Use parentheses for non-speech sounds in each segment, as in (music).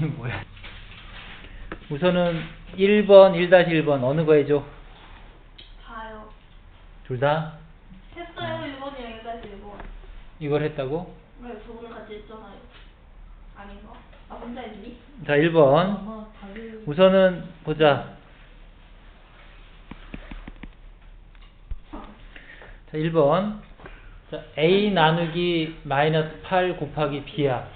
뭐야? 우선은 1번, 1-1번 어느 거 해줘? 다요. 둘 다? 했어요 1번이랑 1-1번. 이걸 했다고? 네, 저번에 같이 했잖아요. 아닌가? 아 혼자 했니? 자, 1번. 아마 다들. 우선은 보자. 자, 1번. 자, A 나누기 마이너스 8 곱하기 B야.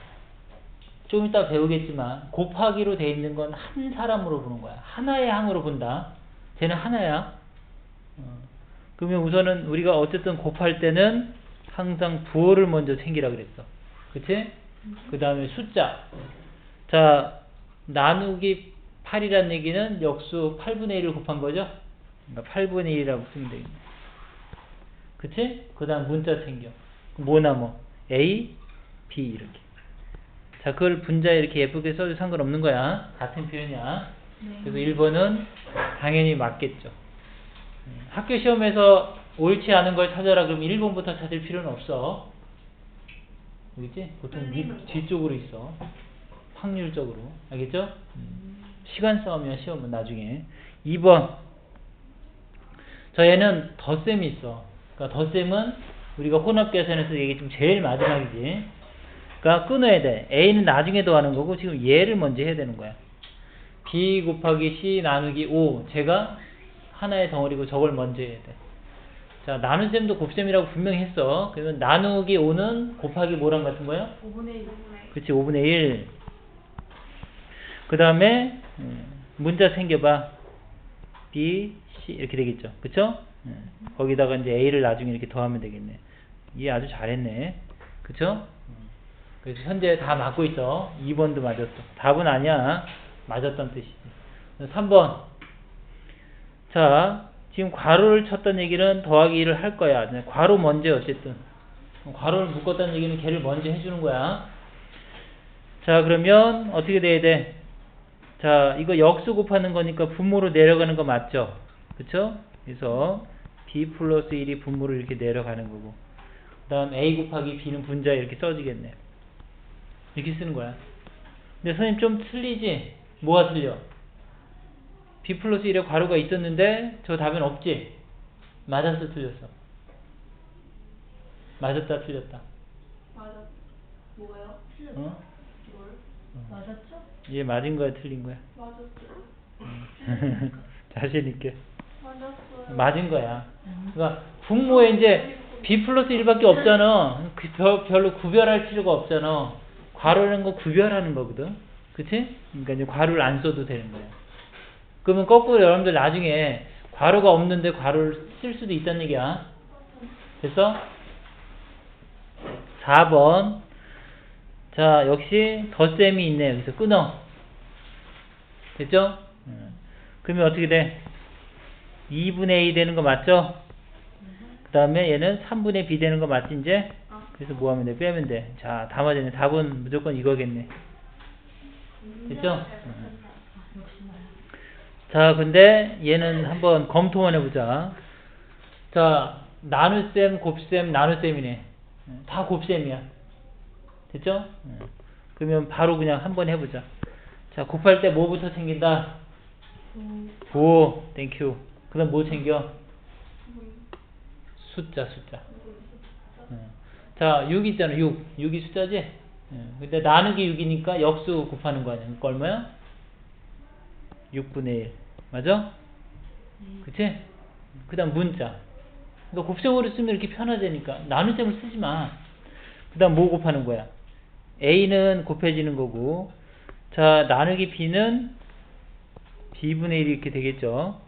좀 이따 배우겠지만 곱하기로 돼 있는 건 한 사람으로 보는 거야. 하나의 항으로 본다. 쟤는 하나야. 어. 그러면 우선은 우리가 어쨌든 곱할 때는 항상 부호를 먼저 챙기라 그랬어. 그치? 그 다음에 숫자. 자, 나누기 8이란 얘기는 역수 8분의 1을 곱한 거죠? 그러니까 8분의 1이라고 쓰면 되겠네. 그치? 그 다음 문자 챙겨. 뭐 남어? A, B 이렇게. 자, 그걸 분자에 이렇게 예쁘게 써도 상관없는 거야. 같은 표현이야. 네. 그래서 1번은 당연히 맞겠죠. 음, 학교 시험에서 옳지 않은 걸 찾아라 그러면 1번부터 찾을 필요는 없어. 여기지? 보통 밑, 뒤쪽으로 있어. 확률적으로. 알겠죠? 음. 시간 싸움이야, 시험은 나중에. 2번. 저 얘는 덧셈이 있어. 그러니까 덧셈은 우리가 혼합 계산에서 얘기 좀 제일 마지막이지. 그러니까 끊어야 돼. A는 나중에 더하는 거고 지금 얘를 먼저 해야 되는 거야. B 곱하기 C 나누기 5. 제가 하나의 덩어리고 저걸 먼저 해야 돼. 자, 나눗셈도 곱셈이라고 분명히 했어. 그러면 나누기 5는 곱하기 뭐랑 같은 거야? 5분의 1. 그치, 5분의 1. 그 다음에, 문자 챙겨봐. B, C, 이렇게 되겠죠. 그쵸? 음, 거기다가 이제 A를 나중에 이렇게 더하면 되겠네. 얘 아주 잘했네. 그쵸? 음, 그래서 현재 다 맞고 있어. 2번도 맞았어. 답은 아니야. 맞았던 뜻이지. 3번. 자, 지금 괄호를 쳤던 얘기는 더하기 1을 할 거야. 네, 괄호 먼저 어쨌든. 괄호를 묶었다는 얘기는 걔를 먼저 해주는 거야. 자, 그러면 어떻게 돼야 돼? 자, 이거 역수 곱하는 거니까 분모로 내려가는 거 맞죠? 그쵸? 그래서 b 플러스 1이 분모로 이렇게 내려가는 거고 그 다음 a 곱하기 b는 분자에 이렇게 써지겠네. 이렇게 쓰는 거야. 근데 선생님 좀 틀리지? 뭐가 틀려? b 플러스 1에 괄호가 있었는데 저 답엔 없지? 맞았어 틀렸어? 맞았다 틀렸다? 맞아. 뭐예요? 어? 뭘? 어. 맞았죠? 얘 맞은 거야 틀린 거야? 맞았죠. (laughs) 자신 있게 맞았어요. 맞은 거야. 그러니까 분모에 이제 b 플러스 1밖에 없잖아. 그 별- 별로 구별할 필요가 없잖아. 괄호라는 거 구별하는 거거든. 그치? 그러니까 이제 괄호를 안 써도 되는 거야. 그러면 거꾸로 여러분들 나중에 괄호가 없는데 괄호를 쓸 수도 있다는 얘기야. 됐어? 4번. 자, 역시 덧셈이 있네. 여기서 끊어. 됐죠? 음. 그러면 어떻게 돼? 2분의 A 되는 거 맞죠? 그 다음에 얘는 3분의 B 되는 거 맞지 이제? 아. 그래서 뭐 하면 돼? 빼면 돼. 자, 다 맞았네. 답은 무조건 이거겠네. 됐죠? 음. 자, 근데 얘는 한번 검토만 해보자. 자, 나눗셈, 곱셈, 나눗셈이네. 음, 다 곱셈이야. 됐죠? 음. 그러면 바로 그냥 한번 해보자. 자, 곱할 때 뭐부터 챙긴다? 부호, 땡큐. 그 다음 뭐 챙겨? 숫자, 숫자. 음. 자, 6 있잖아, 6. 6이 숫자지? 음. 근데 나누기 6이니까 역수 곱하는 거 아니야? 그거 얼마야? 6분의 1. 맞아? 그치? 그 다음 문자. 너 곱셈으로 쓰면 이렇게 편하다니까. 나눗셈을 쓰지 마. 그 다음 뭐 곱하는 거야? A는 곱해지는 거고, 자, 나누기 B는 B분의 1이 이렇게 되겠죠.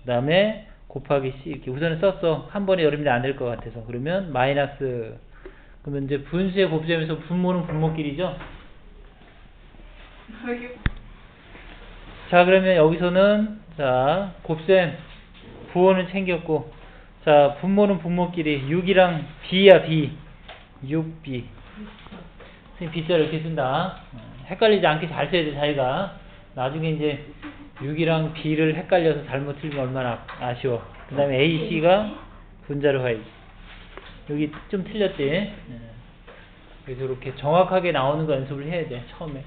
그 다음에 곱하기 C 이렇게 우선은 썼어. 한 번에 여러분들 안될 것 같아서. 그러면 마이너스. 그러면 이제 분수의 곱셈에서 분모는 분모끼리죠. 자, 그러면 여기서는 자, 곱셈 부호는 챙겼고 자, 분모는 분모끼리 6이랑 B야, B. 6B. 선생님 B자를 이렇게 쓴다. 어, 헷갈리지 않게 잘 써야 돼, 자기가. 나중에 이제 6이랑 B를 헷갈려서 잘못 틀리면 얼마나 아쉬워. 그 다음에 A, C가 분자로 해야지. 여기 좀 틀렸지? 네. 그래서 이렇게 정확하게 나오는 거 연습을 해야 돼, 처음에.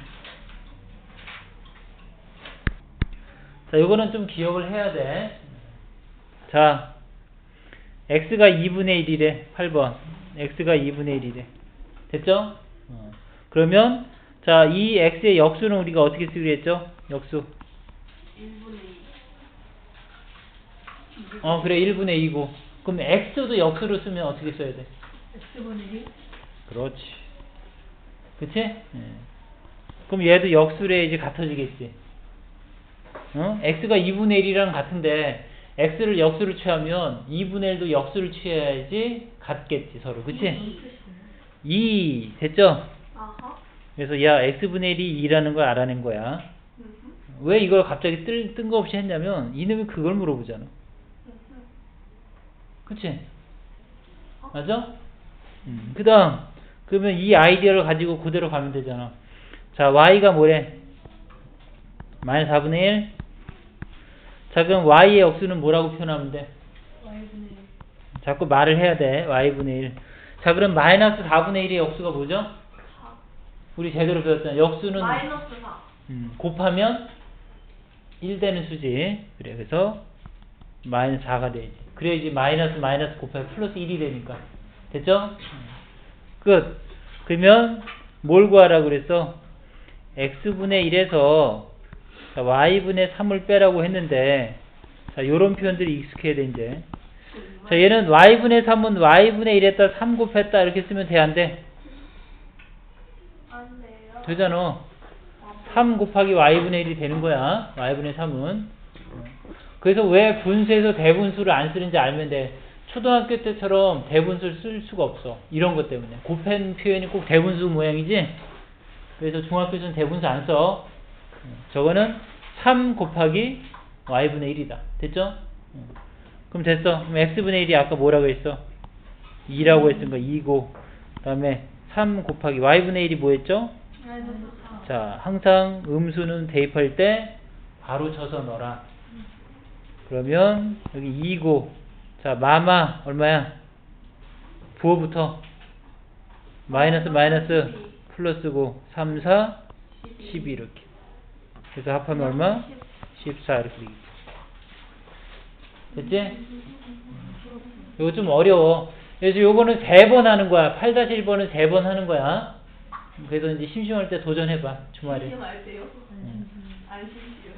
자, 이거는 좀 기억을 해야 돼. 자, x가 2분의 1이래, 8번. x가 2분의 1이래. 됐죠? 어. 그러면, 자, 이 x의 역수는 우리가 어떻게 쓰기로 했죠? 역수. 1분의 2. 어, 그래. 1분의 2고. 그럼 x도 역수로 쓰면 어떻게 써야 돼? X분의 1? 그렇지. 그치? 예. 그럼 얘도 역수래 이제 같아지겠지. 어? x가 2분의 1이랑 같은데 x를 역수로 취하면 2분의 1도 역수를 취해야지 같겠지 서로. 그치? 2 됐죠? 그래서 야 x분의 1이 2라는 걸 알아낸 거야. 왜 이걸 갑자기 뜰, 뜬금없이 했냐면 이놈이 그걸 물어보잖아. 그치? 맞아? 음, 그 다음 그러면 이 아이디어를 가지고 그대로 가면 되잖아 자 y가 뭐래? 마이너스 4분의 1 자 그럼 y의 역수는 뭐라고 표현하면 돼? Y분의 1. 자꾸 말을 해야 돼 y분의 1 자 그럼 마이너스 4분의 1의 역수가 뭐죠? 4. 우리 제대로 배웠잖아 역수는 마이너스 4. 음, 곱하면 1 되는 수지 그래 그래서 마이너스 4가 되지 그래야지 마이너스 마이너스 곱하면 플러스 1이 되니까 됐죠? 끝 그러면 뭘 구하라고 그랬어? x분의 1에서 y분의 3을 빼라고 했는데 자 요런 표현들이 익숙해야 돼 이제 자 얘는 y분의 3은 y분의 1에다 3 곱했다 이렇게 쓰면 돼 안 돼? 안 돼요. 되잖아 3 곱하기 y분의 1이 되는 거야. y분의 3은. 그래서 왜 분수에서 대분수를 안 쓰는지 알면 돼. 초등학교 때처럼 대분수를 쓸 수가 없어. 이런 것 때문에. 곱한 표현이 꼭 대분수 모양이지? 그래서 중학교에서는 대분수 안 써. 저거는 3 곱하기 y분의 1이다. 됐죠? 그럼 됐어. 그럼 x분의 1이 아까 뭐라고 했어? 2라고 했으니까 2고. 그 다음에 3 곱하기 y분의 1이 뭐였죠? 마이너스 4. 자, 항상 음수는 대입할 때 바로 쳐서 넣어라. 그러면 여기 2고 자, 마마 얼마야? 부호부터 마이너스 마이너스 플러스고 3, 4, 12 이렇게. 그래서 합하면 얼마? 14 이렇게. 됐지? 이거 좀 어려워. 그래서 요거는 세 번 하는 거야. 8-1번은 세 번 하는 거야. 그래서 이제 심심할 때 도전해봐. 주말에. 심심할 때요? 음. 안 심심해요.